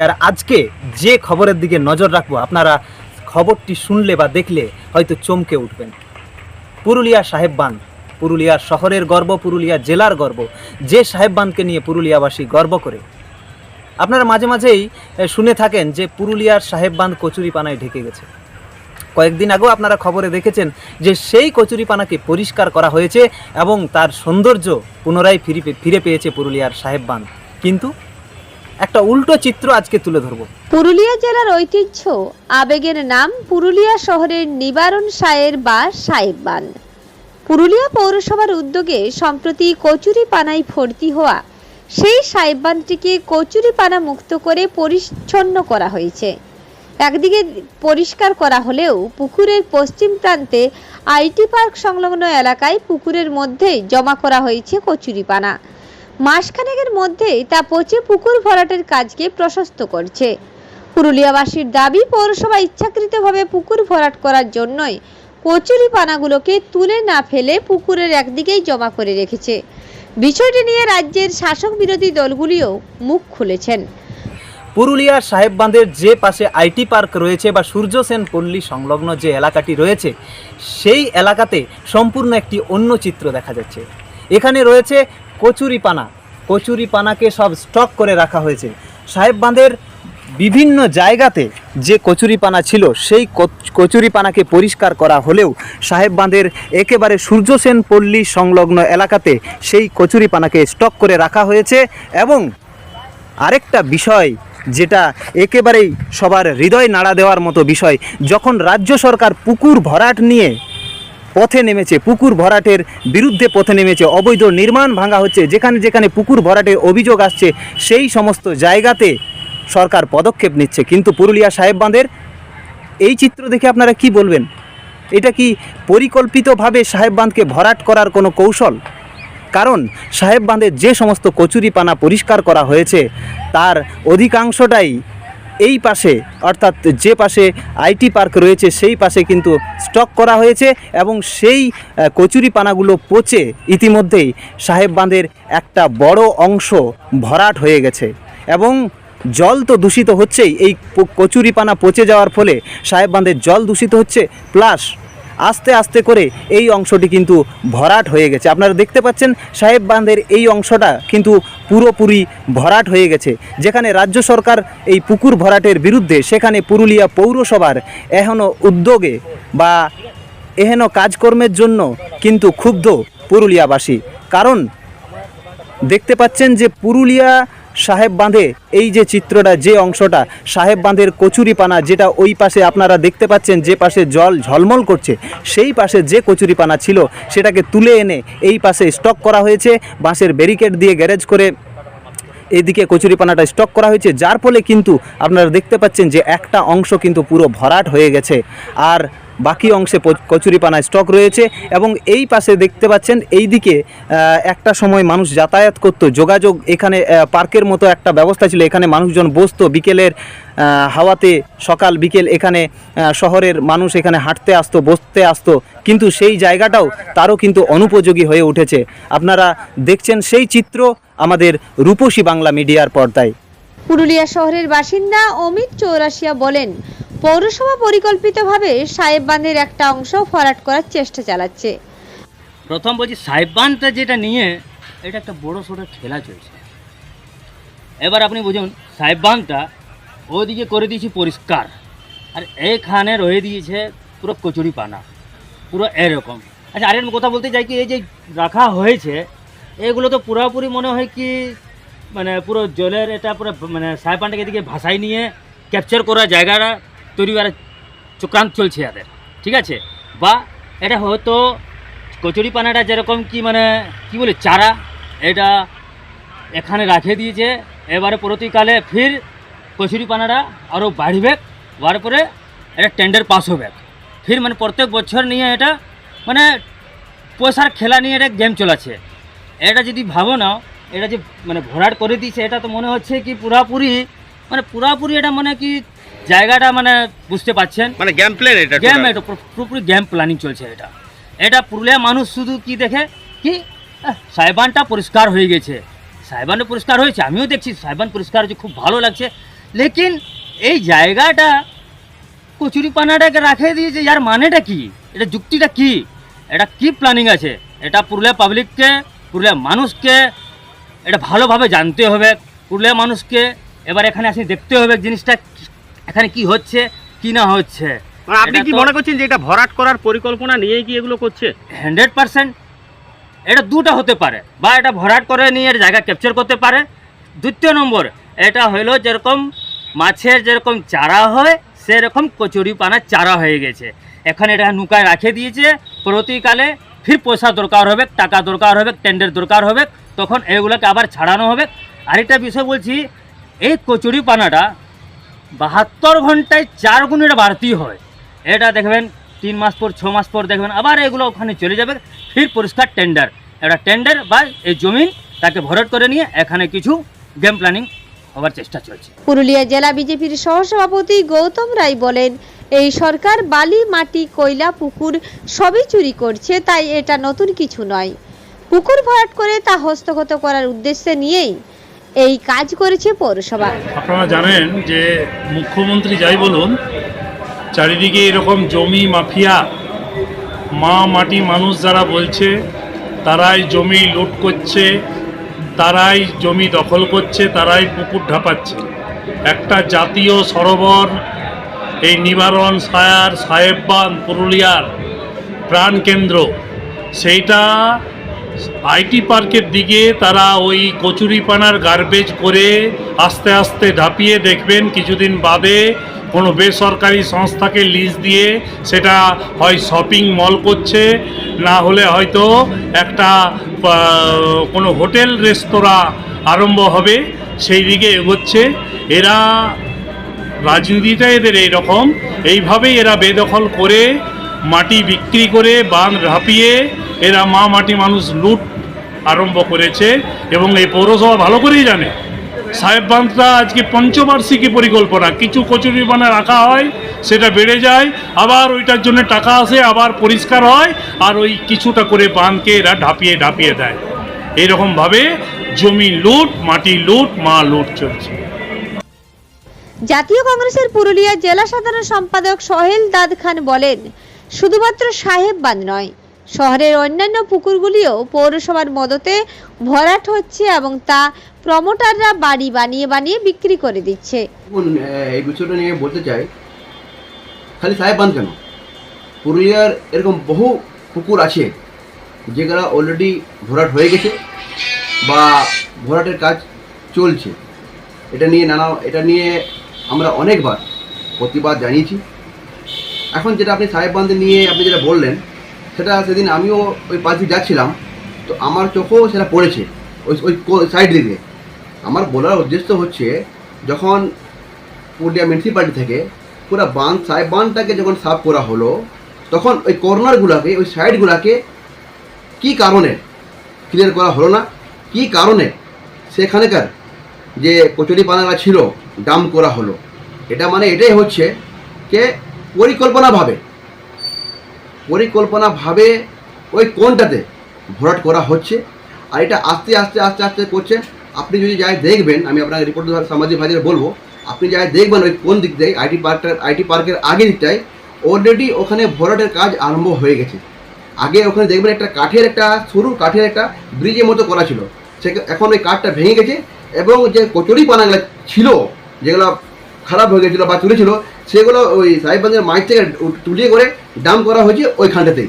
আর আজকে যে খবরের দিকে নজর রাখব, আপনারা খবরটি শুনলে বা দেখলে হয়তো চমকে উঠবেন। পুরুলিয়া সাহেব বাঁধ, পুরুলিয়া শহরের গর্ব, পুরুলিয়া জেলার গর্ব, যে সাহেব বাঁধকে নিয়ে পুরুলিয়াবাসী গর্ব করে। আপনারা মাঝে মাঝেই শুনে থাকেন যে পুরুলিয়ার সাহেব বাঁধ কচুরিপানায় ঢেকে গেছে। কয়েকদিন আগেও আপনারা খবরে দেখেছেন যে সেই কচুরিপানাকে পরিষ্কার করা হয়েছে এবং তার সৌন্দর্য পুনরায় ফিরে ফিরে পেয়েছে পুরুলিয়ার সাহেব বাঁধ। কিন্তু একটা উল্টো চিত্র আজকে তুলে ধরবো। পুরুলিয়া জেলার ঐতিহ্য, আবেগের নাম পুরুলিয়া শহরের নিবারণ সায়ের বা সাহেব বান। পুরুলিয়া পৌরসভার উদ্যোগে সম্প্রতি কচুরি পানায় ভর্তি হওয়া সেই সাহেব বানটিকে কচুরি পানা মুক্ত করে পরিচ্ছন্ন করা হয়েছে। একদিকে পরিষ্কার করা হলেও পুকুরের পশ্চিম প্রান্তে আইটি পার্ক সংলগ্ন এলাকায় পুকুরের মধ্যেই জমা করা হয়েছে কচুরি পানা মাসখানেকের মধ্যেই তা পচে পুকুর ভরাটের কাজকে প্রশস্ত করছে। পুরুলিয়াবাসীর দাবি, পৌরসভা ইচ্ছাকৃতভাবে পুকুর ভরাট করার জন্যই কচুরি পানাগুলোকে তুলে না ফেলে পুকুরের একদিকেই জমা করে রেখেছে। বিষয়টি নিয়ে রাজ্যের শাসক বিরোধী দলগুলিও মুখ খুলেছেন। পুরুলিয়ার সাহেব বাঁধের যে পাশে আইটি পার্ক রয়েছে বা সূর্য সেন পল্লী সংলগ্ন যে এলাকাটি রয়েছে, সেই এলাকাতে সম্পূর্ণ একটি অন্য চিত্র দেখা যাচ্ছে। এখানে রয়েছে কচুরিপানা। কচুরিপানাকে সব স্টক করে রাখা হয়েছে। সাহেব বাঁধের বিভিন্ন জায়গাতে যে কচুরিপানা ছিল, সেই কচ- কচুরিপানাকে পরিষ্কার করা হলেও সাহেব বাঁধের একেবারে সূর্যসেন পল্লী সংলগ্ন এলাকাতে সেই কচুরিপানাকে স্টক করে রাখা হয়েছে এবং আরেকটা বিষয় যেটা একেবারেই সবার হৃদয় নাড়া দেওয়ার মতো বিষয়, যখন রাজ্য সরকার পুকুর ভরাট নিয়ে পথে নেমেছে, পুকুর ভরাটের বিরুদ্ধে পথে নেমেছে, অবৈধ নির্মাণ ভাঙা হচ্ছে, যেখানে যেখানে পুকুর ভরাটের অভিযোগ আসছে, সেই সমস্ত জায়গাতে সরকার পদক্ষেপ নিচ্ছে। কিন্তু পুরুলিয়া সাহেব বাঁধের এই চিত্র দেখে আপনারা কি বলবেন? এটা কি পরিকল্পিতভাবে সাহেব বাঁধকে ভরাট করার কোনো কৌশল? কারণ সাহেব বাঁধের যে সমস্ত কচুরিপানা পরিষ্কার করা হয়েছে, তার অধিকাংশটাই এই পাশে, অর্থাৎ যে পাশে আইটি পার্ক রয়েছে, সেই পাশে কিন্তু স্টক করা হয়েছে এবং সেই কচুরি পানাগুলো পচে ইতিমধ্যেই সাহেব বাঁধের একটা বড় অংশ ভরাট হয়ে গেছে। এবং জল তো দূষিত হচ্ছেই, এই কচুরি কচুরিপানা পচে যাওয়ার ফলে সাহেব বাঁধের জল দূষিত হচ্ছে, প্লাস আস্তে আস্তে করে এই অংশটি কিন্তু ভরাট হয়ে গেছে। আপনারা দেখতে পাচ্ছেন সাহেব বাঁধের এই অংশটা কিন্তু পুরোপুরি ভরাট হয়ে গেছে। যেখানে রাজ্য সরকার এই পুকুর ভরাটের বিরুদ্ধে, সেখানে পুরুলিয়া পৌরসভার এখনও উদ্যোগে বা এহেন কাজকর্মের জন্য কিন্তু ক্ষুব্ধ পুরুলিয়াবাসী। কারণ দেখতে পাচ্ছেন যে পুরুলিয়া সাহেব বাঁধে। এই যে চিত্রটা, যে অংশটা, সাহেব বাঁধের কচুরিপানা যেটা ওই পাশে আপনারা দেখতে পাচ্ছেন, যে পাশে জল ঝলমল করছে, সেই পাশে যে কচুরিপানা ছিল, সেটাকে তুলে এনে এই পাশে স্টক করা হয়েছে, বাঁশের ব্যারিকেড দিয়ে গ্যারেজ করে এদিকে কচুরিপানাটা স্টক করা হয়েছে। যার ফলে কিন্তু আপনারা দেখতে পাচ্ছেন যে একটা অংশ কিন্তু পুরো ভরাট হয়ে গেছে। আর বাকি অংশে কচুরিপানা স্টক রয়েছে এবং এই পাশে দেখতে পাচ্ছেন এই দিকে একটা সময় মানুষ যাতায়াত করতো। যোগাযোগ এখানে পার্কের মতো একটা ব্যবস্থা ছিল। এখানে মানুষজন বসতো। বিকেলের হাওয়াতে সকাল বিকেল এখানে শহরের মানুষ এখানে হাঁটতে আসতো, বসতে আসতো। কিন্তু সেই জায়গাটাও তারও কিন্তু অনুপযোগী হয়ে উঠেছে। আপনারা দেখছেন সেই চিত্র আমাদের রূপসী বাংলা মিডিয়ার পর্দায়। পুরুলিয়া শহরের বাসিন্দা অমিত চৌরাশিয়া বলেন পৌরসভা পরিকল্পিতভাবে সাহেব বাঁধের একটা অংশ ফরাট করার চেষ্টা চালাচ্ছে। প্রথম বলছি সাহেবানটা যেটা নিয়ে এটা একটা বড় সড়ো খেলা চলছে। এবার আপনি বুঝুন সাহেবানটা ওদিকে করে দিয়েছি পরিষ্কার। আর এখানে রয়ে দিয়েছে পুরো কচুরি পানা, পুরো এরকম। আচ্ছা আরেক কথা বলতে চাই কি, এই যে রাখা হয়েছে, এগুলো তো পুরোপুরি মনে হয় কি মানে পুরো জলের এটা পুরো মানে সাহেবানটাকে এদিকে ভাসাই নিয়ে ক্যাপচার করা জায়গাটা তৈরি করার চক্রান্ত চলছে এদের, ঠিক আছে? বা এটা হয়তো কচুরি পানাটা যেরকম কি মানে কি বলে, চারা, এটা এখানে রাখে দিয়েছে, এবারে পরবর্তীকালে ফির কচুরি পানাটা আরও বাড়বে বাড়ার পরে এটা টেন্ডার পাস হবে। ফির মানে প্রত্যেক বছর নিয়ে এটা মানে পয়সার খেলা নিয়ে এটা গেম চলাছে এটা যদি ভাবো না এটা যে মানে ভরাট করে দিয়েছে, এটা তো মনে হচ্ছে কি পুরাপুরি মানে পুরাপুরি এটা মানে কি জায়গাটা মানে বুঝতে পারছেন? মানে গেম প্লেন এটা গেম এটা পুরোপুরি গেম প্ল্যানিং চলছে এটা। এটা পুরুলিয়া মানুষ শুধু কি দেখে? কি? আহ, সাহেবানটা পরিষ্কার হয়ে গেছে। সাহেবানটা পরিষ্কার হয়েছে আমিও দেখছি সাহেবান পরিষ্কার হয়েছে খুব ভালো লাগছে। লেকিন এই জায়গাটা কচুরিপানাটাকে রাখে দিয়েছে যার মানেটা কি? এটা যুক্তিটা কি? এটা কি প্ল্যানিং আছে? এটা পুরুলিয়া পাবলিককে পুরুলিয়া মানুষকে এটা ভালোভাবে জানতে হবে। পুরুলিয়া মানুষকে এবার এখানে আসি দেখতে হবে জিনিসটা এখানে কি হচ্ছে কি না হচ্ছে? মানে আপনি কি মনে করছেন যে এটা ভরাট করার পরিকল্পনা নিয়েই কি এগুলো করছে? হান্ড্রেড পার্সেন্ট এটা দুটা হতে পারে বা এটা ভরাট করে নিয়ে এর জায়গা ক্যাপচার করতে পারে। দ্বিতীয় নম্বর এটা হলো যেরকম মাছের যেরকম চারা হয় সেরকম কচুরি পানার চারা হয়ে গেছে। এখন এটা নৌকায় রাখে দিয়েছে প্রতিকালে ফির পয়সা দরকার হবে টাকা দরকার হবে টেন্ডার দরকার হবে তখন এগুলোকে আবার ছাড়ানো হবে। আরেকটা বিষয় বলছি এই কচুরি পানাটা বাহাত্তর ঘন্টায় চার গুণ এটা বাড়তি হয়। এটা দেখবেন, তিন মাস পর, ছ মাস পর দেখবেন, আবার এগুলো ওখানে চলে যাবে। ফির পরিষ্কার টেন্ডার এটা টেন্ডার বা এই জমিন তাকে ভরট করে নিয়ে এখানে কিছু গেম প্ল্যানিং হওয়ার চেষ্টা চলছে। পুরুলিয়া জেলা বিজেপির সহসভাপতি গৌতম রায় বলেন, এই সরকার বালি, মাটি, কয়লা, পুকুর সবই চুরি করছে, তাই এটা নতুন কিছু নয়। পুকুর ভরাট করে তা হস্তগত করার উদ্দেশ্যে নিয়েই এই কাজ করেছে পৌরসভা। আপনারা জানেন যে মুখ্যমন্ত্রী যাই বলুন, চারিদিকে এরকম জমি মাফিয়া, মা, মাটি মানুষ যারা বলছে, তারাই জমি লুট করছে, তারাই জমি দখল করছে, তারাই পুকুর ঢাপাচ্ছে। একটা জাতীয় সরোবর, এই নিবারণ সায়ার, সাহেববান, পুরুলিয়ার প্রাণকেন্দ্র, সেইটা আইটি পার্কের দিকে তারা ওই কচুরিপানার গার্বেজ করে আস্তে আস্তে ঢাপিয়ে দেখবেন কিছুদিন বাদে কোনো বেসরকারি সংস্থাকে লিজ দিয়ে সেটা হয় শপিং মল করছে, না হলে হয়তো একটা কোনো হোটেল, রেস্তোরাঁ আরম্ভ হবে, সেই দিকে এগোচ্ছে। এরা রাজনীতিটা এদের এইরকম। এইভাবেই এরা বেদখল করে মাটি বিক্রি করে বাঁধ ঢাপিয়ে এরা মা মাটি মানুষ লুট আরম্ভ করেছে এবং এই পৌরসভা ভালো করেই জানে। সাহেব বাঁধটা আজকে পঞ্চবার্ষিকী পরিকল্পনা। কিছু কচুরি বানা রাখা হয়, সেটা বেড়ে যায়, আবার ওইটার জন্য টাকা আসে, আবার পরিষ্কার হয়, আর ওই কিছুটা করে বাঁধকে এরা ঢাপিয়ে ঢাপিয়ে দেয়। এইরকমভাবে জমি লুট, মাটি লুট, মা লুট চলছে। জাতীয় কংগ্রেসের পুরুলিয়া জেলা সাধারণ সম্পাদক সোহেল দাদ খান বলেন, শুধুমাত্র সাহেব বাঁধ নয় শহরের অন্যান্য পুকুরগুলিও পৌরসভার মদতে ভরাট হচ্ছে এবং তা প্রমোটাররা বাড়ি বানিয়ে বানিয়ে বিক্রি করে দিচ্ছে। এই বিষয়টা নিয়ে বলতে চাই, খালি সাহেব বাঁধ কেন? পুরুলিয়ার এরকম বহু পুকুর আছে যেগুলো অলরেডি ভরাট হয়ে গেছে বা ভরাটের কাজ চলছে। এটা নিয়ে নানা, এটা নিয়ে আমরা অনেকবার প্রতিবাদ জানিয়েছি। এখন যেটা আপনি সাহেব বাঁধ নিয়ে আপনি যেটা বললেন সেটা সেদিন আমিও ওই পাশ দিয়ে যাচ্ছিলাম, তো আমার চোখেও সেটা পড়েছে, ওই ওই সাইড দিকে। আমার বলার উদ্দেশ্য হচ্ছে, যখন পুরুলিয়া মিউনিসিপ্যালিটি থেকে পুরো বাঁধ সাহেব বাঁধটাকে যখন সাফ করা হলো, তখন ওই কর্নারগুলোকে ওই সাইডগুলোকে কী কারণে ক্লিয়ার করা হলো না? কী কারণে সেখানেকার যে কচুরি পানারা ছিল ডাম করা হলো? এটা মানে এটাই হচ্ছে যে পরিকল্পনাভাবে পরিকল্পনাভাবে ওই কোনটাতে ভরাট করা হচ্ছে। আর এটা আস্তে আস্তে আস্তে আস্তে করছে। আপনি যদি যাই দেখবেন, আমি আপনাকে রিপোর্ট সামাজিক বাজারে বলব, আপনি যাই দেখবেন ওই কোন দিক থেকে আইটি পার্কটার আইটি পার্কের আগে দিকটায় অলরেডি ওখানে ভরাটের কাজ আরম্ভ হয়ে গেছে। আগে ওখানে দেখবেন একটা কাঠের একটা, সরু কাঠের একটা ব্রিজের মতো করা ছিল। সে এখন ওই কাঠটা ভেঙে গেছে এবং যে কচুরি পানাগুলো ছিল, যেগুলো খারাপ হয়ে গেছিল বা তুলেছিল, সেগুলো ওই সাহেবগঞ্জের মাঠ থেকে তুলিয়ে করে ডাম করা হয়েছে ওইখানটাতেই।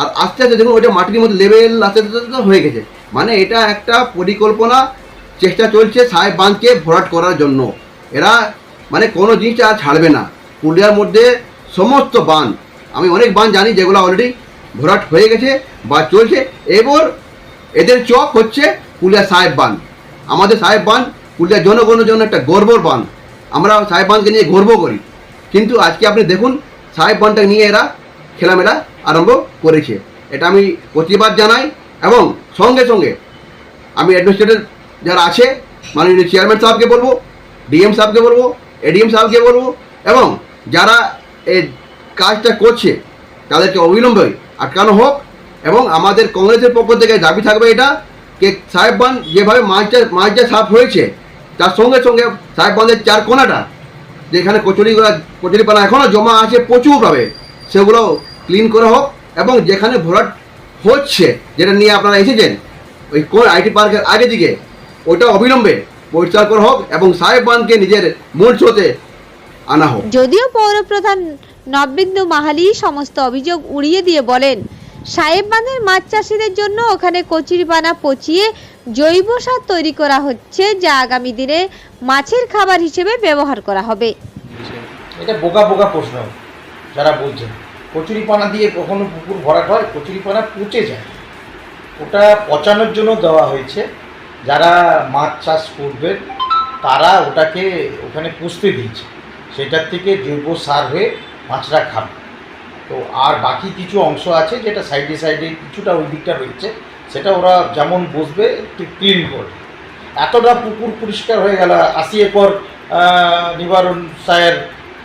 আর আস্তে আস্তে দেখুন ওইটা মাটির মধ্যে লেভেল আস্তে আস্তে হয়ে গেছে। মানে এটা একটা পরিকল্পনা, চেষ্টা চলছে সাহেব বাঁধকে ভরাট করার জন্য। এরা মানে কোনো জিনিসটা আর ছাড়বে না। পুরুলিয়ার মধ্যে সমস্ত বাঁধ, আমি অনেক বাঁধ জানি যেগুলো অলরেডি ভরাট হয়ে গেছে বা চলছে। এবার এদের চক হচ্ছে পুরুলিয়া সাহেব বাঁধ। আমাদের সাহেব বাঁধ পুরুলিয়ার জনগণের জন্য একটা গর্বর বাঁধ। আমরা সাহেব বাঁধকে নিয়ে গর্ব করি। কিন্তু আজকে আপনি দেখুন, সাহেব বাঁধটাকে নিয়ে এরা খেলামেলা আরম্ভ করেছে। এটা আমি প্রতিবাদ জানাই এবং সঙ্গে সঙ্গে আমি অ্যাডমিনিস্ট্রেটর যারা আছে, মাননীয় চেয়ারম্যান সাহেবকে বলব, ডিএম সাহেবকে বলব, এডিএম সাহেবকে বলব এবং যারা এই কাজটা করছে, তাদেরকে অবিলম্বে আটকানো হোক এবং আমাদের কংগ্রেসের পক্ষ থেকে দাবি থাকবে এটা, যে সাহেববান যেভাবে মাছটা মাছটা সাফ হয়েছে তার সঙ্গে সঙ্গে সাহেব বাঁধের চার কোনাটা, যেখানে কচুরিগুলো কচুরিপানা এখনও জমা আছে প্রচুরভাবে সেগুলো ক্লিন করা হোক এবং যেখানে ভরাট হচ্ছে, যেটা নিয়ে আপনারা এসেছেন, ওই কোন আইটি পার্কের আগে দিকে, ওইটা অবিলম্বে পরিষ্কার করা হোক এবং সাহেব বাঁধকে নিজের মূল স্রোতে আনা হোক। যদিও পৌরপ্রধান নববিন্দু মাহালি সমস্ত অভিযোগ উড়িয়ে দিয়ে বলেন সাহেববাঁধের মাছ চাষিদের জন্য ওখানে কচুরিপানা পচিয়ে জৈব সার তৈরি করা হচ্ছে যা আগামী দিনে মাছের খাবার হিসেবে ব্যবহার করা হবে। এটা বোকা বোকা প্রশ্ন, যারা বলছেন। কচুরিপানা দিয়ে কখনো পুকুর ভরাট হয়, কচুরিপানা পচে যায়। ওটা পচানোর জন্য দেওয়া হয়েছে। যারা মাছ চাষ করবেন, তারা ওটাকে ওখানে পুষতে দিয়েছে। সেটার থেকে জৈব সার হয়ে মাছরা খাবে। তো আর বাকি কিছু অংশ আছে, যেটা সাইডে সাইডে কিছুটা ওই দিকটা রয়েছে। সেটা ওরা যেমন বসবে একটু ক্লিন করবে এতটা পুকুর পরিষ্কার হয়ে গেল, আশি একর নিবারণ সাহের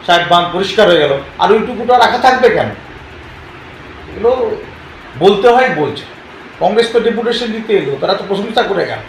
সাহেব বাঁধ পরিষ্কার হয়ে গেল, আর ওইটুকুটা রাখা থাকবে কেন? এগুলো বলতে হয় বলছে। কংগ্রেস তো ডেপুটেশন দিতে এলো, তারা তো প্রশংসা করে গেল।